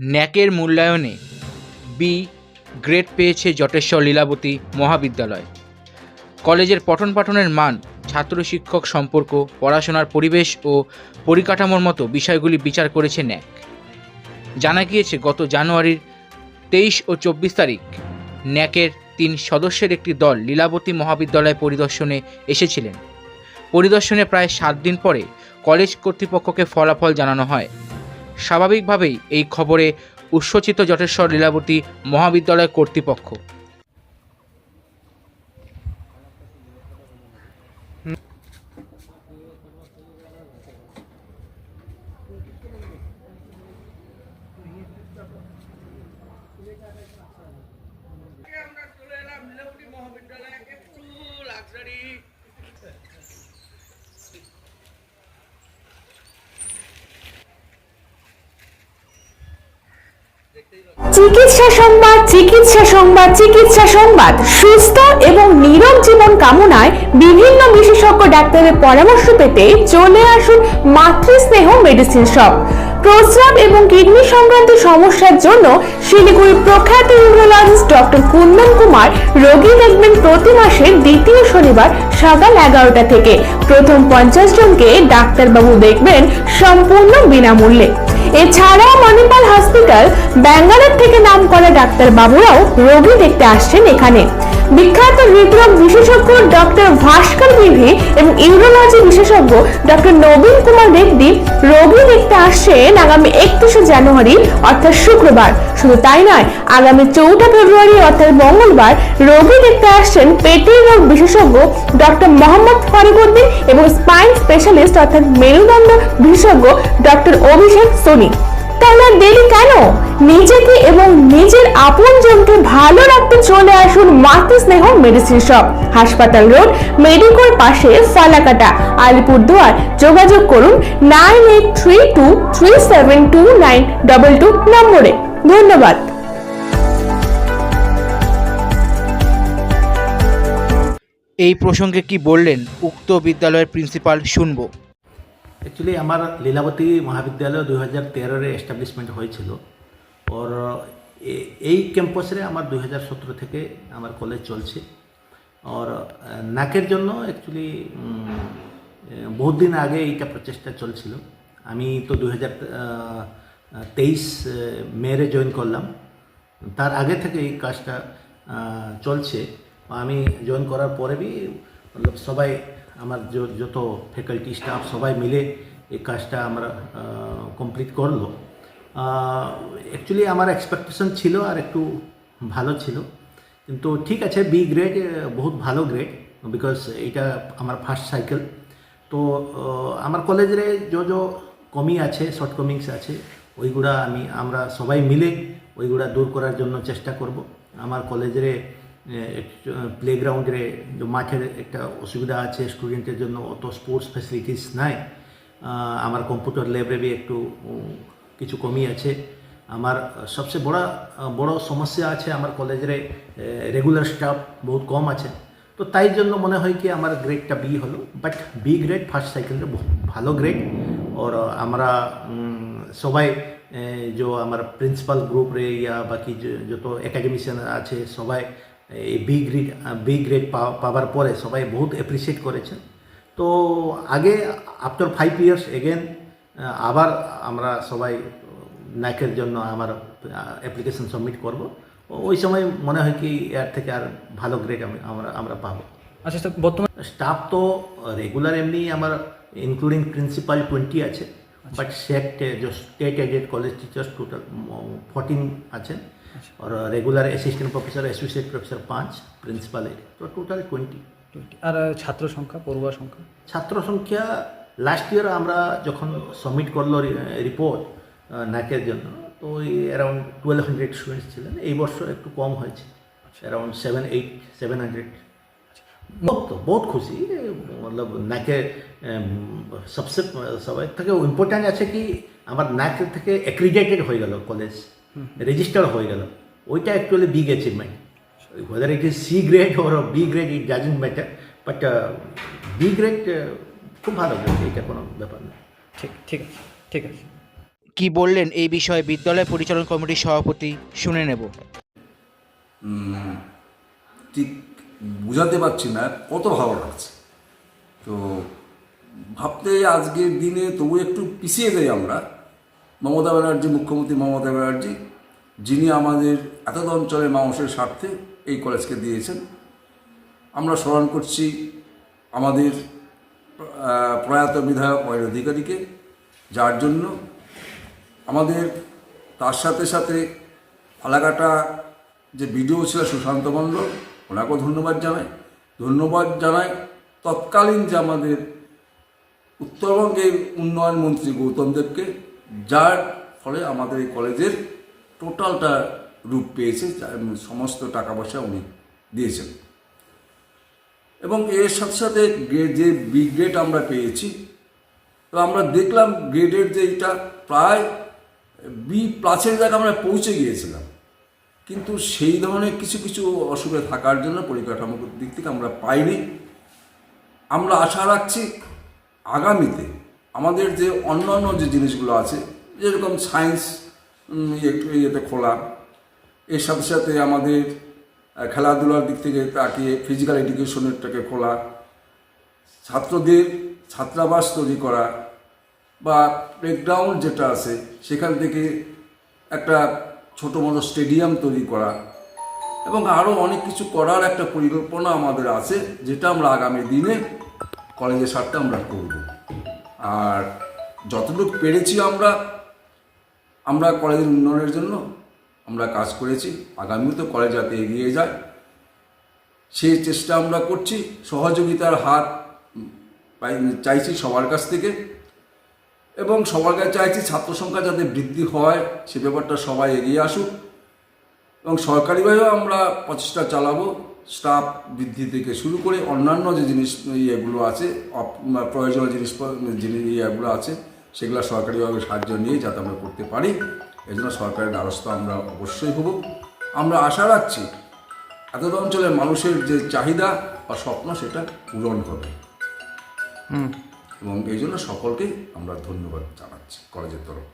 ন্যাকের মূল্যায়নে B grade পেয়েছে জটেশ্বর লীলাবতী মহাবিদ্যালয়। কলেজের পঠন পাঠনের মান, ছাত্র শিক্ষক সম্পর্ক, পড়াশোনার পরিবেশ ও পরিকাঠামোর মতো বিষয়গুলি বিচার করেছে ন্যাক। জানা গিয়েছে, গত জানুয়ারির তেইশ ও চব্বিশ তারিখ ন্যাকের তিন সদস্যের একটি দল লীলাবতী মহাবিদ্যালয় পরিদর্শনে এসেছিলেন। পরিদর্শনে প্রায় সাত দিন পরে কলেজ কর্তৃপক্ষকে ফলাফল জানানো হয়। স্বাভাবিকভাবেই এই খবরে উচ্ছ্বসিত জটেশ্বর লীলাবতী মহাবিদ্যালয় কর্তৃপক্ষ। চিকিৎসা সংবাদ চিকিৎসা সংবাদ চিকিৎসা সংবাদ। সুস্থ এবং নীরব জীবন কামনায় বিভিন্ন বিশেষজ্ঞ ডাক্তারের পরামর্শ পেতে চলে আসুন মাতৃস্নেহ মেডিসিন শপ। প্রস্রাব এবং কিডনি সংক্রান্ত সমস্যার জন্য শিলিগুড়ির প্রখ্যাত ইউরোলজিস্ট ডক্টর কুন্দন কুমার রোগী দেখবেন প্রতি মাসের দ্বিতীয় শনিবার সকাল এগারোটা থেকে। প্রথম পঞ্চাশ জনকে ডাক্তারবাবু দেখবেন সম্পূর্ণ বিনামূল্যে। এছাড়াও মণিপাল হসপিটাল ব্যাঙ্গালোর থেকে নাম করা ডাক্তার বাবুরাও রোগী দেখতে আসছেন এখানে। বিখ্যাত হৃদরোগ বিশেষজ্ঞ ডক্টর ভাস্কর বিভি এবং ইউরোলজি বিশেষজ্ঞ ডক্টর নবীন কুমার রেড্ডি রোগী দেখতে আসছেন আগামী একত্রিশে জানুয়ারি, অর্থাৎ শুক্রবার। শুধু তাই নয়, আগামী চৌঠা ফেব্রুয়ারি, অর্থাৎ মঙ্গলবার, রোগী দেখতে আসছেন পেটের রোগ বিশেষজ্ঞ ডক্টর মোহাম্মদ ফরিদুদ্দিন এবং স্পাইন স্পেশালিস্ট, অর্থাৎ মেরুদণ্ড বিশেষজ্ঞ ডক্টর অভিষেক সোনি। তাহলে দেরি কেন? নিজেকে এবং নিজের আপনজনকে ভালো রাখতে চলে আসুন মাতৃস্নেহ মেডিসিন শপ হাসপাতাল রোড, মেডিকোর পাশে ফালাকাটা। আলিপুরদুয়ার, যোগাযোগ করুন nine eight three two three seven two nine double two নম্বরে। ধন্যবাদ। এই প্রসঙ্গে কি বললেন উক্ত বিদ্যালয়ের প্রিন্সিপাল শুনব। অ্যাকচুয়ালি আমার লীলাবতী মহাবিদ্যালয় দুই হাজার তেরোরে এস্টাবলিশমেন্ট হয়েছিল। ওর এই ক্যাম্পাসে আমার দুই হাজার সতেরো থেকে আমার কলেজ চলছে। আর নাকের জন্য অ্যাকচুয়ালি বহুত দিন আগে এইটা প্রচেষ্টা চলছিল। আমি তো দুই হাজার তেইশ মেরে জয়েন করলাম। তার আগে থেকে এই কাজটা চলছে। আমি জয়েন করার পরে বি, সবাই আমার যত ফ্যাকাল্টি স্টাফ সবাই মিলে এই কাজটা আমরা কমপ্লিট করল। অ্যাকচুয়ালি আমার এক্সপেকটেশন ছিল আর একটু ভালো ছিল। কিন্তু ঠিক আছে বি গ্রেড বহুত ভালো গ্রেড বিকজ এটা আমার ফার্স্ট সাইকেল তো আমার কলেজের যে যে কমি আছে শর্টকমিংস আছে, ওইগুলা আমি, আমরা সবাই মিলে ওইগুলা দূর করার জন্য চেষ্টা করব। আমার কলেজের প্লেগ্রাউন্ডে মাঠের একটা অসুবিধা আছে স্টুডেন্টের জন্য, অত স্পোর্টস ফ্যাসিলিটিস নাই। আমার কম্পিউটার ল্যাবরেবি একটু কিছু কমই আছে। আমার সবচেয়ে বড় বড় সমস্যা আছে আমার কলেজের রেগুলার স্টাফ বহুত কম আছে। তো তাই জন্য মনে হয় কি আমার গ্রেডটা বি হলো বাট বি গ্রেড ফার্স্ট সাইকেলের ভালো গ্রেড ওর, আমরা সবাই যে আমার প্রিন্সিপাল গ্রুপরে ইয়া, বাকি যত একাডেমিশিয়ান আছে, সবাই এই বি গ্রেড বি গ্রেড পাওয়ার পরে সবাই বহুত অ্যাপ্রিসিয়েট করেছেন। তো আগে আফটার ফাইভ ইয়ার্স এগেন আবার আমরা সবাই ন্যাকের জন্য আমার অ্যাপ্লিকেশন সাবমিট করব। ওই সময় মনে হয় কি এর থেকে আর ভালো গ্রেড আমি আমরা আমরা পাবো। আচ্ছা স্যার বর্তমান স্টাফ তো রেগুলার এমনি আমার ইনক্লুডিং প্রিন্সিপাল টোয়েন্টি আছে but set state aided college teachers total fourteen আছেন। और regular assistant professor associate professor पाँच प्रिंसिपल एक तो টোটাল টোয়েন্টি আর ছাত্র সংখ্যা পড়ুয়া সংখ্যা ছাত্র সংখ্যা লাস্ট ইয়ার আমরা যখন সাবমিট করলো রিপোর্ট নাকের জন্য তো ওই অ্যারাউন্ড টুয়েলভ হান্ড্রেড স্টুডেন্টস ছিলেন এই বছর একটু কম হয়েছে around seven eight seven hundred बहुत बहुत खुशी मतलब নাকে সবসে সবাই থেকে ইম্পর্ট্যান্ট আছে কি আমার নাক থেকে অ্যাক্রিডেটেড হয়ে গেল কলেজ রেজিস্টার হয়ে গেল ওইটা actually big achievement whether it is C grade or a B grade it doesn't matter but uh, B grade uh, খুব ভালো এটা কোনো ব্যাপার না। ঠিক ঠিক আছে ঠিক আছে। কি বললেন এই বিষয়ে বিদ্যালয় পরিচালন কমিটির সভাপতি? শুনে নেব। ঠিক বোঝাতে পারছি না কত ভালো লাগছে। তো ভাবতে আজকের দিনে তবু একটু পিছিয়ে যাই আমরা। মমতা ব্যানার্জি, মুখ্যমন্ত্রী মমতা ব্যানার্জি, যিনি আমাদের এতদ অঞ্চলের মানুষের স্বার্থে এই কলেজকে দিয়েছেন। আমরা স্মরণ করছি আমাদের প্রয়াত বিধায়ক অয়ের অধিকারীকে, যার জন্য আমাদের, তার সাথে সাথে ফালাকাটা যে ভিডিও ছিল সুশান্ত মণ্ডল, ওনাকেও ধন্যবাদ জানাই। ধন্যবাদ জানাই তৎকালীন যে আমাদের উত্তরবঙ্গের উন্নয়ন মন্ত্রী গৌতম দেবকে যার ফলে আমাদের এই কলেজের টোটালটা রূপ পেয়েছে সমস্ত টাকা পয়সা উনি দিয়েছেন। এবং এর সাথে সাথে যে বি গ্রেড আমরা পেয়েছি, তো আমরা দেখলাম গ্রেডের যে এটা প্রায় বি প্লাসের জায়গায় আমরা পৌঁছে গিয়েছিলাম। কিন্তু সেই ধরনের কিছু কিছু অসুবিধা থাকার জন্য পরিকাঠামোর দিক থেকে আমরা পাইনি। আমরা আশা রাখছি আগামীতে আমাদের যে অন্যান্য যে জিনিসগুলো আছে, যেরকম সায়েন্স একটু ইয়েতে খোলা। এর সাথে সাথে আমাদের খেলাধুলার দিক থেকে তাকিয়ে ফিজিক্যাল এডুকেশনেরটাকে খোলা। ছাত্রদের ছাত্রাবাস তৈরি করা বা প্লেগ্রাউন্ড যেটা আছে, সেখান থেকে একটা ছোটো মতো স্টেডিয়াম তৈরি করা এবং আরও অনেক কিছু করার একটা পরিকল্পনা আমাদের আছে, যেটা আমরা আগামী দিনে কলেজের স্বার্থে আমরা করব। আর যতটুকু পেরেছি আমরা আমরা কলেজের উন্নয়নের জন্য আমরা কাজ করেছি। আগামীও তো কলেজ যাতে এগিয়ে যায় সেই চেষ্টা আমরা করছি। সহযোগিতার হাত চাইছি সবার কাছ থেকে এবং সবার কাছে চাইছি ছাত্র সংখ্যা যাতে বৃদ্ধি হয়, সে ব্যাপারটা সবাই এগিয়ে আসুক এবং সরকারিভাবেও আমরা প্রচেষ্টা চালাবো। স্টাফ বৃদ্ধি থেকে শুরু করে অন্যান্য যে জিনিস ইয়েগুলো আছে প্রয়োজনীয় জিনিস জিনিস ইয়েগুলো আছে সেগুলো সরকারিভাবে সাহায্য নিয়ে যাতে আমরা করতে পারি। এই জন্য সরকারের দ্বারস্থ আমরা অবশ্যই হব। আমরা আশা রাখছি এতটা অঞ্চলের মানুষের যে চাহিদা বা স্বপ্ন সেটা পূরণ হবে। এবং এই জন্য সকলকেই আমরা ধন্যবাদ জানাচ্ছি কলেজের তরফ